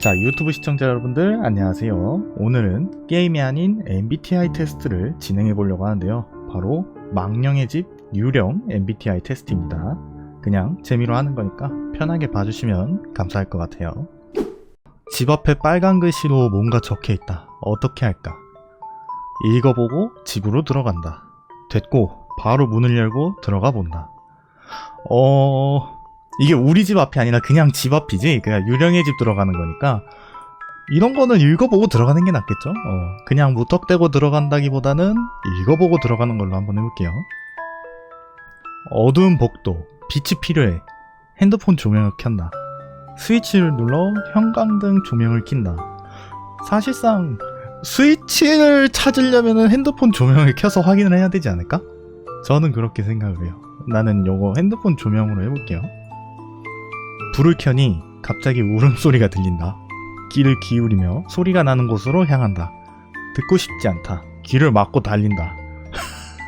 자, 유튜브 시청자 여러분들 안녕하세요. 오늘은 게임이 아닌 MBTI 테스트를 진행해 보려고 하는데요. 바로 망령의 집 유령 MBTI 테스트입니다. 그냥 재미로 하는 거니까 편하게 봐주시면 감사할 것 같아요. 집 앞에 빨간 글씨로 뭔가 적혀 있다. 어떻게 할까? 읽어보고 집으로 들어간다. 됐고, 바로 문을 열고 들어가 본다. 어, 이게 우리 집 앞이 아니라 그냥 집 앞이지. 그냥 유령의 집 들어가는 거니까. 이런 거는 읽어보고 들어가는 게 낫겠죠? 어, 그냥 무턱대고 들어간다기보다는 읽어보고 들어가는 걸로 한번 해볼게요. 어두운 복도, 빛이 필요해. 핸드폰 조명을 켠다. 스위치를 눌러 형광등 조명을 킨다. 사실상 스위치를 찾으려면 핸드폰 조명을 켜서 확인을 해야 되지 않을까? 저는 그렇게 생각을 해요. 나는 요거 핸드폰 조명으로 해볼게요. 불을 켜니 갑자기 울음소리가 들린다. 귀를 기울이며 소리가 나는 곳으로 향한다. 듣고 싶지 않다. 귀를 막고 달린다.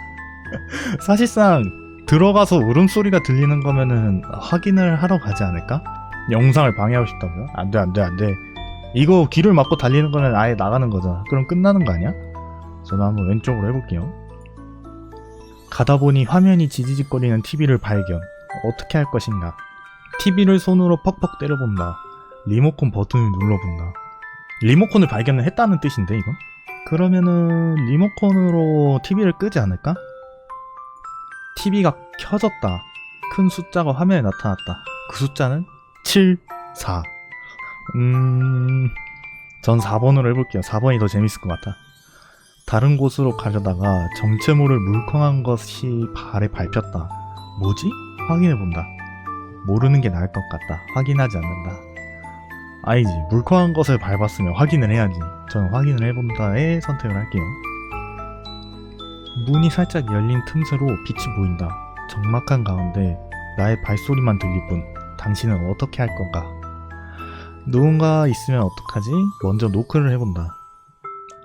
사실상 들어가서 울음소리가 들리는 거면은 확인을 하러 가지 않을까? 영상을 방해하고 싶다고요? 안 돼, 안 돼, 안 돼. 이거 귀를 막고 달리는 거는 아예 나가는 거잖아. 그럼 끝나는 거 아니야? 저는 한번 왼쪽으로 해볼게요. 가다 보니 화면이 지지직거리는 TV를 발견. 어떻게 할 것인가? TV를 손으로 퍽퍽 때려본다. 리모컨 버튼을 눌러본다. 리모컨을 발견을 했다는 뜻인데, 이건? 그러면은, 리모컨으로 TV를 끄지 않을까? TV가 켜졌다. 큰 숫자가 화면에 나타났다. 그 숫자는 7, 4. 음, 전 4번으로 해볼게요. 4번이 더 재밌을 것 같아. 다른 곳으로 가려다가 정체 모를 물컹한 것이 발에 밟혔다. 뭐지? 확인해본다. 모르는 게 나을 것 같다. 확인하지 않는다. 아니지. 물컹한 것을 밟았으면 확인을 해야지. 저는 확인을 해본다에 선택을 할게요. 문이 살짝 열린 틈새로 빛이 보인다. 적막한 가운데 나의 발소리만 들릴 뿐. 당신은 어떻게 할 건가? 누군가 있으면 어떡하지? 먼저 노크를 해본다.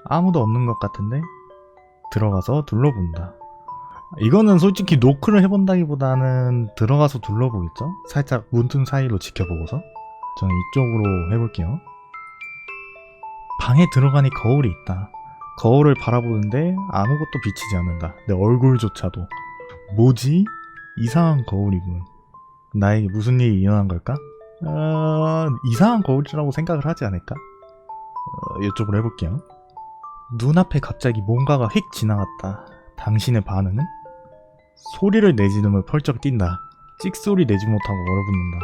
아무도 없는 것 같은데? 들어가서 둘러본다. 이거는 솔직히 노크를 해본다기보다는 들어가서 둘러보겠죠? 살짝 문틈 사이로 지켜보고서 저는 이쪽으로 해볼게요. 방에 들어가니 거울이 있다. 거울을 바라보는데 아무것도 비치지 않는다. 내 얼굴조차도. 뭐지? 이상한 거울이군. 나에게 무슨 일이 일어난 걸까? 어, 이상한 거울이라고 생각을 하지 않을까? 어, 이쪽으로 해볼게요. 눈앞에 갑자기 뭔가가 휙 지나갔다. 당신의 반응은? 소리를 내지르며 펄쩍 뛴다. 찍소리 내지 못하고 얼어붙는다.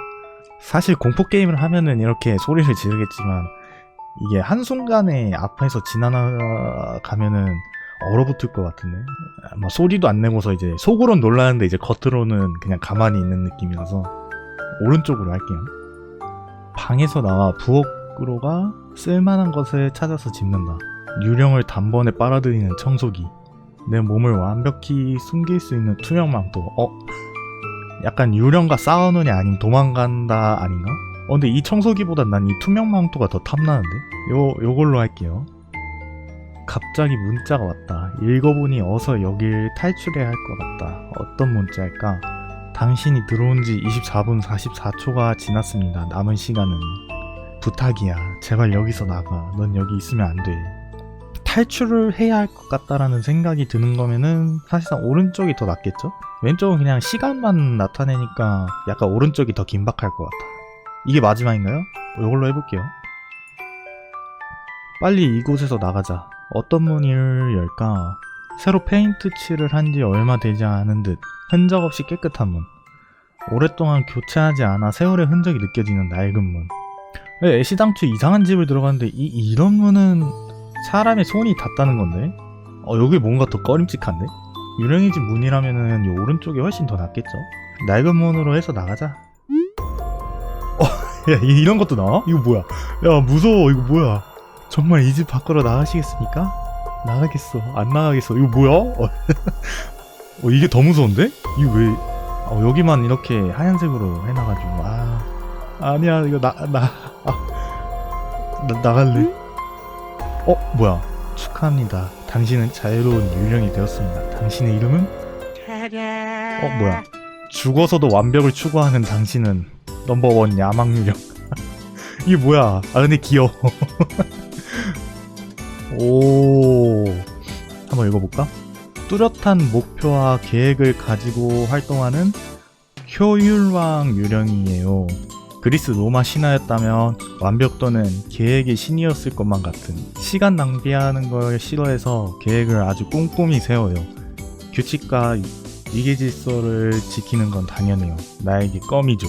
사실 공포게임을 하면은 이렇게 소리를 지르겠지만, 이게 한순간에 앞에서 지나가면은 얼어붙을 것 같은데. 아마 소리도 안 내고서 이제 속으론 놀라는데 이제 겉으로는 그냥 가만히 있는 느낌이라서 오른쪽으로 할게요. 방에서 나와 부엌으로 가 쓸만한 것을 찾아서 짚는다. 유령을 단번에 빨아들이는 청소기. 내 몸을 완벽히 숨길 수 있는 투명망토. 어? 약간 유령과 싸우느냐 아니면 도망간다 아닌가? 어 근데 이 청소기보단 난 이 투명망토가 더 탐나는데? 요, 요걸로 할게요. 갑자기 문자가 왔다. 읽어보니 어서 여길 탈출해야 할 것 같다. 어떤 문자일까? 당신이 들어온 지 24분 44초가 지났습니다. 남은 시간은. 부탁이야. 제발 여기서 나가. 넌 여기 있으면 안 돼. 탈출을 해야 할 것 같다라는 생각이 드는 거면은 사실상 오른쪽이 더 낫겠죠? 왼쪽은 그냥 시간만 나타내니까 약간 오른쪽이 더 긴박할 것 같아. 이게 마지막인가요? 이걸로 해볼게요. 빨리 이곳에서 나가자. 어떤 문을 열까? 새로 페인트 칠을 한 지 얼마 되지 않은 듯 흔적 없이 깨끗한 문. 오랫동안 교체하지 않아 세월의 흔적이 느껴지는 낡은 문. 왜 애시당초 이상한 집을 들어갔는데 이, 이런 문은 사람의 손이 닿다는 건데? 어, 여기 뭔가 더 꺼림칙한데? 유령의 집 문이라면은 이 오른쪽이 훨씬 더 낫겠죠? 낡은 문으로 해서 나가자. 어, 야, 이- 이런 것도 나와? 이거 뭐야? 야, 무서워. 이거 뭐야? 정말 이 집 밖으로 나가시겠습니까? 나가겠어. 안 나가겠어. 이거 뭐야? 어, 어, 이게 더 무서운데? 이거 왜, 어, 여기만 이렇게 하얀색으로 해놔가지고, 아, 아니야, 이거 나, 나, 아, 나, 나갈래. 어, 뭐야. 축하합니다. 당신은 자유로운 유령이 되었습니다. 당신의 이름은? 어, 뭐야. 죽어서도 완벽을 추구하는 당신은 넘버원 야망 유령. 이게 뭐야? 아 근데 귀여워. 오. 한번 읽어볼까? 뚜렷한 목표와 계획을 가지고 활동하는 효율왕 유령이에요. 그리스 로마 신화였다면 완벽도는 계획의 신이었을 것만 같은 시간 낭비하는 걸 싫어해서 계획을 아주 꼼꼼히 세워요. 규칙과 위계 질서를 지키는 건 당연해요. 나에게 껌이죠.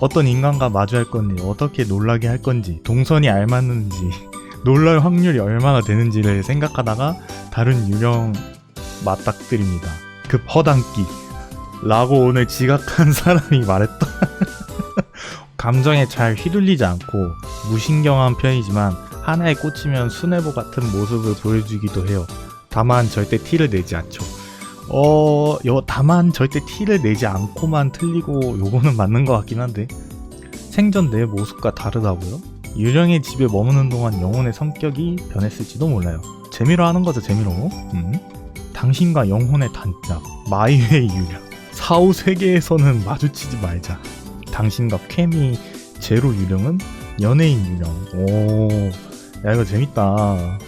어떤 인간과 마주할 건지, 어떻게 놀라게 할 건지, 동선이 알맞는지, 놀랄 확률이 얼마나 되는지를 생각하다가 다른 유령 맞닥뜨립니다. 급 허당끼. 라고 오늘 지각한 사람이 말했다. 감정에 잘 휘둘리지 않고 무신경한 편이지만 하나에 꽂히면 수뇌보 같은 모습을 보여주기도 해요. 다만 절대 티를 내지 않죠. 어, 요, 다만 절대 티를 내지 않고만 틀리고 요거는 맞는 것 같긴 한데 생전 내 모습과 다르다고요? 유령의 집에 머무는 동안 영혼의 성격이 변했을지도 몰라요. 재미로 하는 거죠, 재미로. 음? 당신과 영혼의 단짝, 마이웨이 유령. 사후 세계에서는 마주치지 말자. 당신과 케미 제로 유령은 연예인 유령. 오, 야 이거 재밌다.